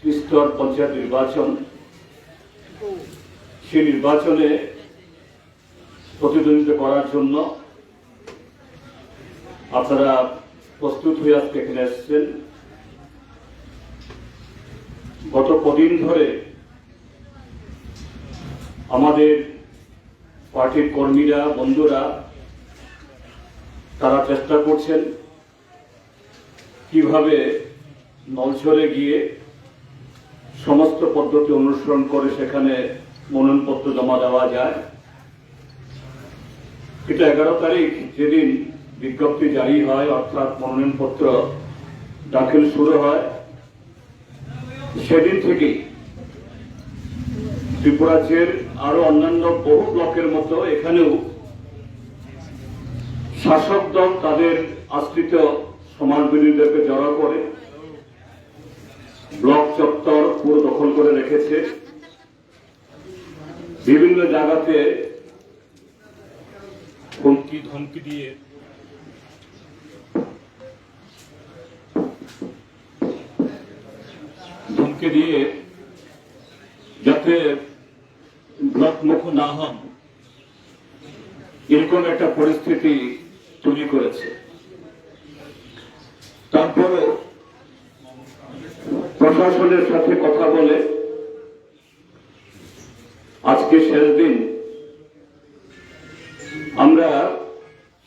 ত্রিস্তর পঞ্চায়েত নির্বাচন, সেই নির্বাচনে প্রতিদ্বন্দ্বিতা করার জন্য আপনারা প্রস্তুত হয়ে আজকে এখানে এসেছেন। গত কদিন ধরে আমাদের পার্টির কর্মীরা, বন্ধুরা, তারা চেষ্টা করছেন কীভাবে নলছরে গিয়ে সমস্ত পদ্ধতি অনুসরণ করে সেখানে মনোনয়নপত্র জমা দেওয়া যায়। এটা এগারো তারিখ যেদিন বিজ্ঞপ্তি জারি হয়, অর্থাৎ মনোনয়নপত্র দাখিল শুরু হয়, সেদিন থেকেই ত্রিপুরাজ্যের আরও অন্যান্য বহু ব্লকের মতো এখানেও শাসক দল তাদের আশ্রিত সমাজবিরোধীদেরকে জড়ো করে, ব্লক চত্বর পুরো দখল করে রেখেছে। বিভিন্ন জায়গাতে হুমকি ধমকি দিয়ে ধমকি দিয়ে যাতে ব্লক মুখ না হন, এরকম একটা পরিস্থিতি তৈরি করেছে। তারপরে প্রশাসনের সাথে কথা বলে আজকে শেষ দিন। আমরা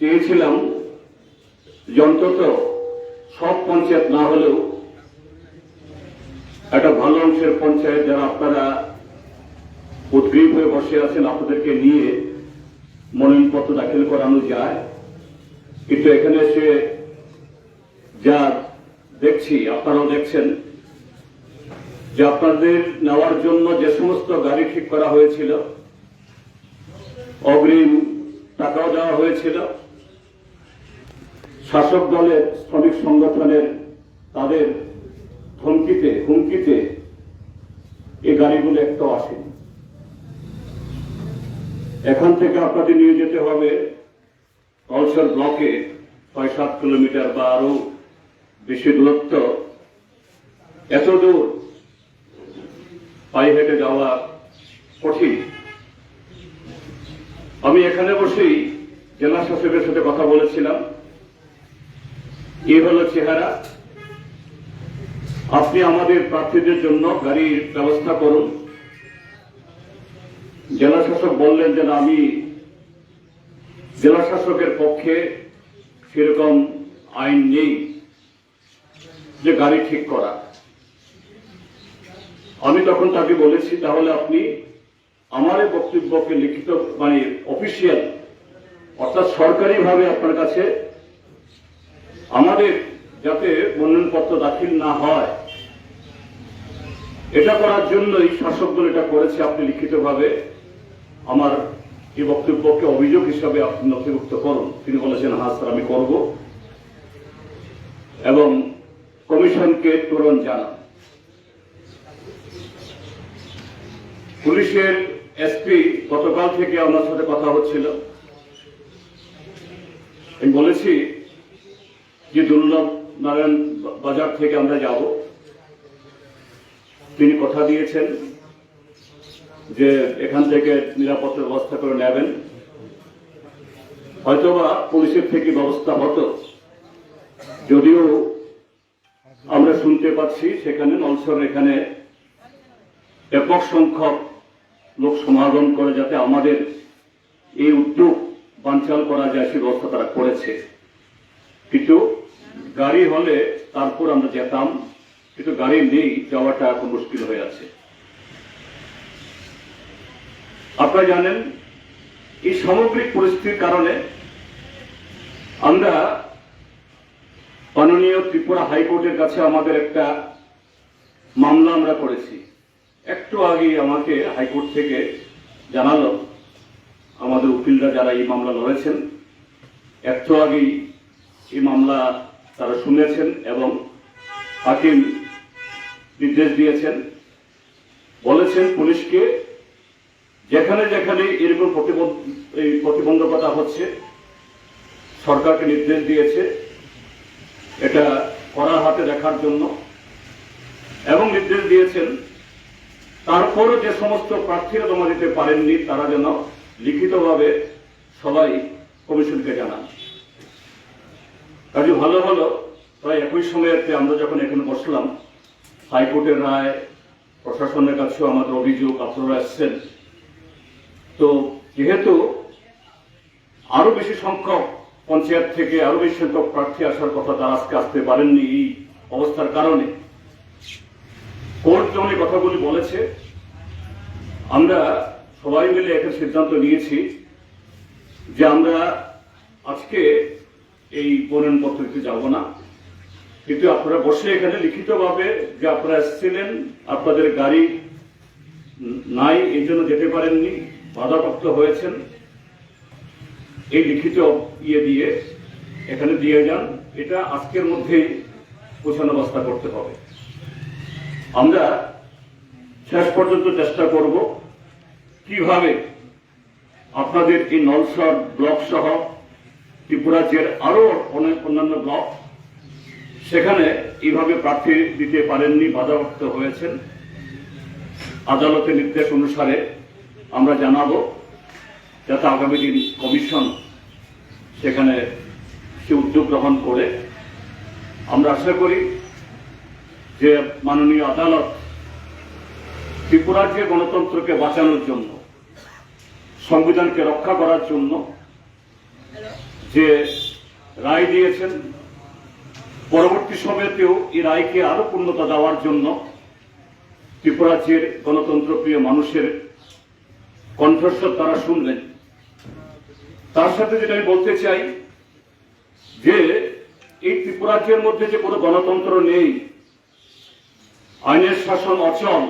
চেয়েছিলাম যে অন্তত সব পঞ্চায়েত না হলেও একটা ভালো অংশের পঞ্চায়েত যারা আপনারা উদ্গ্রীব হয়ে বসে আছেন, আপনাদেরকে নিয়ে মনোনয়নপত্র দাখিল করানো যায়। কিন্তু এখানে এসে যা দেখছি, আপনারাও দেখছেন যে আপনাদের নেওয়ার জন্য যে সমস্ত গাড়ি ঠিক করা হয়েছিল, অগ্রিম টাকাও দেওয়া হয়েছিল, শাসক দলের শ্রমিক সংগঠনের তাদের ধমকিতে হুমকিতে এই গাড়িগুলো একটাও আসেনি। এখান থেকে আপনাদের নিয়ে যেতে হবে কলসর ব্লকে ছয় সাত কিলোমিটার বা আরও বেশি দূরত্ব। এত দূর পায়ে হেঁটে যাওয়া কঠিন। আমি এখানে বসেই জেলা শাসকের সাথে কথা বলেছিলাম। এ হলো চেহারা। আপনি আমাদের প্রার্থীদের জন্য গাড়ির ব্যবস্থা করুন। জেলা শাসক বললেন যে আমি জেলা শাসকের পক্ষে সেরকম আইন নেই যে গাড়ি ঠিক করা। আমি তখন তাকে বলেছি, তাহলে আপনি আমার বক্তব্যকে লিখিত মানে অফিসিয়াল অর্থাৎ সরকারিভাবে আপনার কাছে আমাদের যাতে মনোনয়নপত্র দাখিল না হয়, এটা করার জন্যই শাসক দল এটা করেছে। আপনি লিখিতভাবে আমার এই বক্তব্যকে অভিযোগ হিসাবে আপনি নথিভুক্ত করুন। তিনি বলেছেন হ্যাঁ স্যার, আমি করব এবং কমিশনকে তুরন্ত জানান। পুলিশের এসপি গতকাল থেকে আমার সাথে কথা হচ্ছিল। আমি বলেছি যে দুর্লভ নারায়ণ বাজার থেকে আমরা যাব। তিনি কথা দিয়েছেন যে এখান থেকে নিরাপত্তা ব্যবস্থা করে নেবেন। হয়তোবা পুলিশের থেকে ব্যবস্থা হতো। যদিও আমরা শুনতে পাচ্ছি সেখানে নলসর এখানে ব্যাপক সংখ্যক লোক সমাগম করে যাতে আমাদের এই উদ্যোগ বানচাল করা যায় সে ব্যবস্থা তারা করেছে। কিন্তু গাড়ি হলে তারপর আমরা যেতাম, কিন্তু গাড়ি নেই, যাওয়াটা এখন মুশকিল হয়ে আছে। আপনারা জানেন, এই সামগ্রিক পরিস্থিতির কারণে আমরা মাননীয় ত্রিপুরা হাইকোর্টের কাছে আমাদের একটা মামলা আমরা করেছি। একটু আগে আমাকে হাইকোর্ট থেকে জানালো, আমাদের উকিলরা যারা এই মামলা লড়েছেন, একটু আগেই এই মামলা তারা শুনেছেন এবং হাকিম নির্দেশ দিয়েছেন, বলেছেন পুলিশকে যেখানে যেখানে এরকম প্রতিবন্ধকতা হচ্ছে, সরকারকে নির্দেশ দিয়েছে, এটা কড়া হাতে দেখার জন্য, এবং নির্দেশ দিয়েছেন তারপরও যে সমস্ত প্রার্থীরা জমা দিতে পারেননি, তারা যেন লিখিতভাবে সবাই কমিশনকে জানান। কাজে ভালো হলো, প্রায় একই সময়েতে আমরা যখন এখানে বসলাম, হাইকোর্টের রায়, প্রশাসনের কাছেও আমাদের অভিযোগ, আপনারা এসছেন। তো যেহেতু আরও বেশি সংখ্যক পঞ্চায়েত থেকে আরও বেশি সংখ্যক প্রার্থী আসার কথা তারা আজকে আসতে পারেননি এই অবস্থার কারণে কোর্ট যেমন এই কথাগুলি বলেছে, আমরা সবাই মিলে একটা সিদ্ধান্ত নিয়েছি যে আমরা আজকে এই প্রণয়ন পত্রতে যাব না। কিন্তু আপনারা বসে এখানে লিখিতভাবে যে আপনারা এসেছিলেন, আপনাদের গাড়ি নাই, এই জন্য যেতে পারেননি, বাধাপ্রাপ্ত হয়েছেন, এই লিখিত ইয়ে দিয়ে এখানে দিয়ে যান, এটা আজকের মধ্যেই পৌঁছানো ব্যবস্থা করতে হবে। আমরা শেষ পর্যন্ত চেষ্টা করব কীভাবে আপনাদের এই নলসর ব্লক সহ ত্রিপুরা জের আরও অনেক অন্যান্য ব্লক সেখানে এইভাবে প্রার্থী দিতে পারেননি, বাধাপ্রাপ্ত হয়েছেন। আদালতের নির্দেশ অনুসারে আমরা জানাব যাতে আগামী দিন কমিশন সেখানে সে উদ্যোগ গ্রহণ করে। আমরা আশা করি যে মাননীয় আদালত ত্রিপুরার যে গণতন্ত্রকে বাঁচানোর জন্য, সংবিধানকে রক্ষা করার জন্য যে রায় দিয়েছেন, পরবর্তী সময়তেও এই রায়কে আরও পূর্ণতা দেওয়ার জন্য ত্রিপুরাজ্যের গণতন্ত্রপ্রিয় মানুষের কণ্ঠস্বর তারা শুনলেন। তার সাথে যেটা আমি বলতে চাই যে এই ত্রিপুরাজ্যের মধ্যে যে কোনো গণতন্ত্র নেই আইনের শাসন অচল।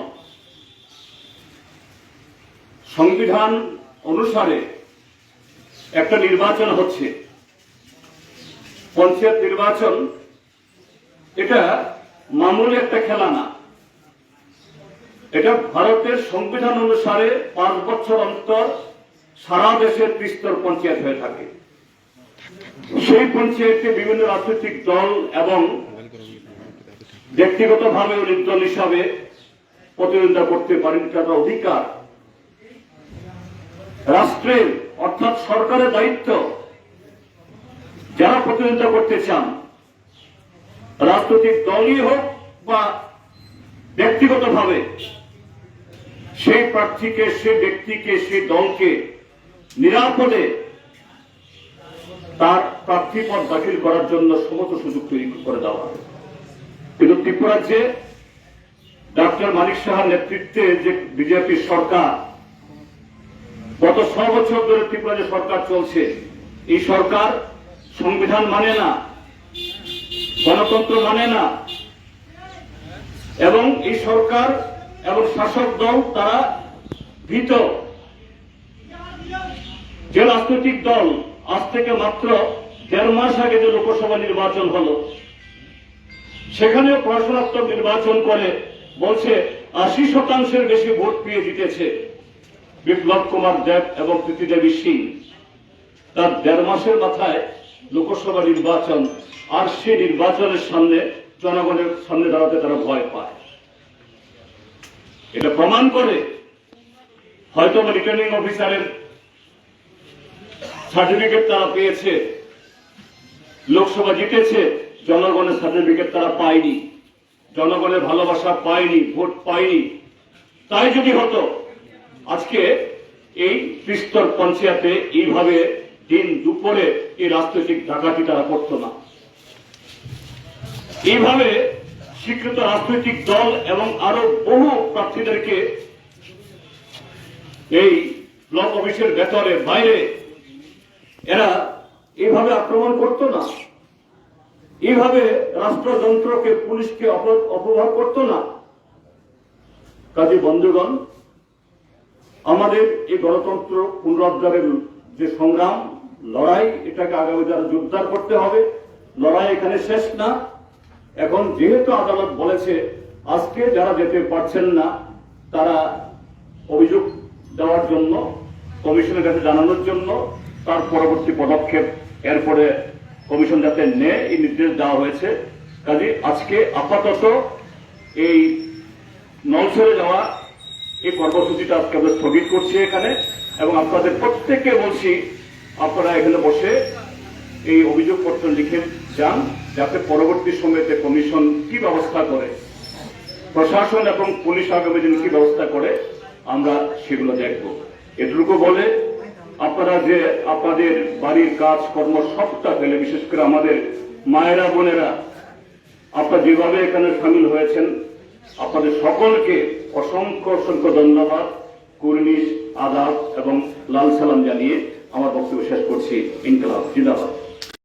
সংবিধান অনুসারে একটা নির্বাচন হচ্ছে। পঞ্চায়েত নির্বাচন, এটা মামুলি একটা খেলা না এটা ভারতের সংবিধান অনুসারে পাঁচ বছর অন্তর সারা দেশের ত্রিস্তর পঞ্চায়েত হয়ে থাকে। সেই পঞ্চায়েতে বিভিন্ন রাজনৈতিক দল এবং ব্যক্তিগতভাবে নির্দল হিসাবে প্রতিদ্বন্দ্বিতা করতে পারেন তাদের অধিকার। রাষ্ট্রের, অর্থাৎ সরকারের দায়িত্ব যারা প্রতিদ্বন্দ্বিতা করতে চান, রাজনৈতিক দলই হোক বা ব্যক্তিগতভাবে, সেই প্রার্থীকে সে ব্যক্তিকে, সেই দলকে নিরাপদে তার প্রার্থী পদ দাখিল করার জন্য সমস্ত সুযোগ তৈরি করে দেওয়া কিন্তু ত্রিপুরাজ্যে ডক্টর মানিক সাহার নেতৃত্বে যে বিজেপি সরকার, গত ছ বছর ধরে ত্রিপুরা যে সরকার চলছে। এই সরকার সংবিধান মানে না, গণতন্ত্র মানে না, এবং এই সরকার এবং শাসক দল তারা ভীত। যে রাজনৈতিক দল আজ থেকে মাত্র দেড় মাস আগে যে লোকসভা নির্বাচন হলো সেখানেও পড়াশোনাত্মক নির্বাচন করে বলছে আশি শতাংশের বেশি ভোট পেয়ে জিতেছে বিপ্লব কুমার দেব এবং প্রীতি দেবী সিং। তার দেড় মাসের মাথায় লোকসভা নির্বাচন, আর সেই নির্বাচনের সামনে জনগণের সামনে দাঁড়াতে তারা ভয় পায়। এটা প্রমাণ করে হয়তো রিটার্নিং অফিসারের সার্টিফিকেট তারা পেয়েছে, লোকসভা জিতেছে জনগণের সার্টিফিকেট তারা পায়নি। জনগণের ভালোবাসা পায়নি, ভোট পায়নি। তাই যদি হতো, আজকে এই ত্রিস্তর পঞ্চায়েতে এইভাবে দিন দুপুরে এই রাজনৈতিক ডাকাতি তারা করতো না। এইভাবে স্বীকৃত রাজনৈতিক দল এবং আরও বহু প্রার্থীদেরকে এই ব্লক অফিসের ভেতরে, বাইরে, এরা এইভাবে আক্রমণ করতো না। এইভাবে রাষ্ট্রযন্ত্রকে, পুলিশকে অপ- অপব্যবহার করতো না। কাজে বন্ধুগণ, আমাদের এই গণতন্ত্র পুনরুদ্ধারের যে সংগ্রাম, লড়াই, এটাকে আগামী যারা জোরদার করতে হবে। লড়াই এখানে শেষ না। এখন যেহেতু আদালত বলেছে, আজকে যারা যেতে পারছেন না, তারা অভিযোগ দেওয়ার জন্য, কমিশনের কাছে জানানোর জন্য, তার পরবর্তী পদক্ষেপ, এরপরে কমিশন যাতে নেয়, এই নির্দেশ দেওয়া হয়েছে। কাজে আজকে আপাতত এই নলসরে যাওয়া, এই কর্মসূচিটা আজকে আমরা স্থগিত করছি এখানে। এবং আপনাদের প্রত্যেককে বলছি, আপনারা এখানে বসে এই অভিযোগপত্র লিখে যান, যাতে পরবর্তী সময়তে কমিশন কি ব্যবস্থা করে, প্রশাসন এবং পুলিশ আগামী দিন কি ব্যবস্থা করে, আমরা সেগুলো দেখব। এটুকু বলে আপনারা যে আপনাদের বাড়ির কাজকর্ম সবটা ফেলে, বিশেষ করে আমাদের মায়েরা, বোনেরা, আপনারা যেভাবে এখানে সামিল হয়েছেন, আপনাদের সকলকে অসংখ্য অসংখ্য ধন্যবাদ। কুর্নিশ, আদাব এবং লাল সালাম জানিয়ে আমার বক্তব্য শেষ করছি। ইনকলাব, জিন্দাবাদ।